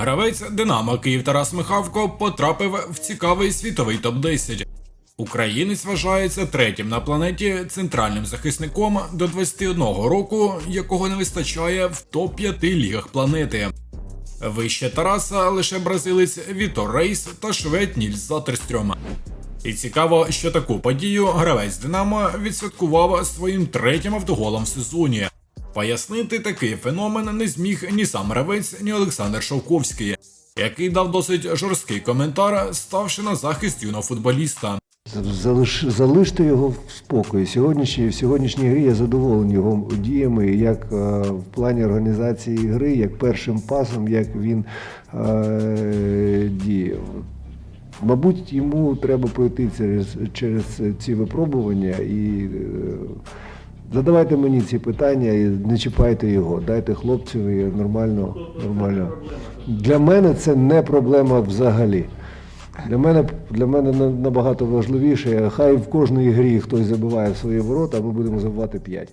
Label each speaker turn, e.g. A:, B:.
A: Гравець Динамо Київ Тарас Михавко потрапив в цікавий світовий топ-10. Українець вважається третім на планеті центральним захисником до 21 року, якого не вистачає в топ-5 лігах планети. Вище Тараса лише бразилець Вітор Рейс та швед Нільс Затерстрьом. І цікаво, що таку подію гравець Динамо відсвяткував своїм третім автоголом в сезоні. Пояснити такий феномен не зміг ні сам гравець, ні Олександр Шовковський, який дав досить жорсткий коментар, ставши на захист юного футболіста.
B: Залиш, залиште його в спокої. Сьогоднішній, в сьогоднішній грі я задоволений його діями, як е, в плані організації гри, як першим пасом, як він е, діяв. Мабуть, йому треба пройти через, через ці випробування і е, задавайте мені ці питання і не чіпайте його. Дайте хлопцеві нормально, нормально. Для мене це не проблема взагалі. Для мене, для мене набагато важливіше, хай в кожній грі хтось забиває свої ворота, а ми будемо забивати 5.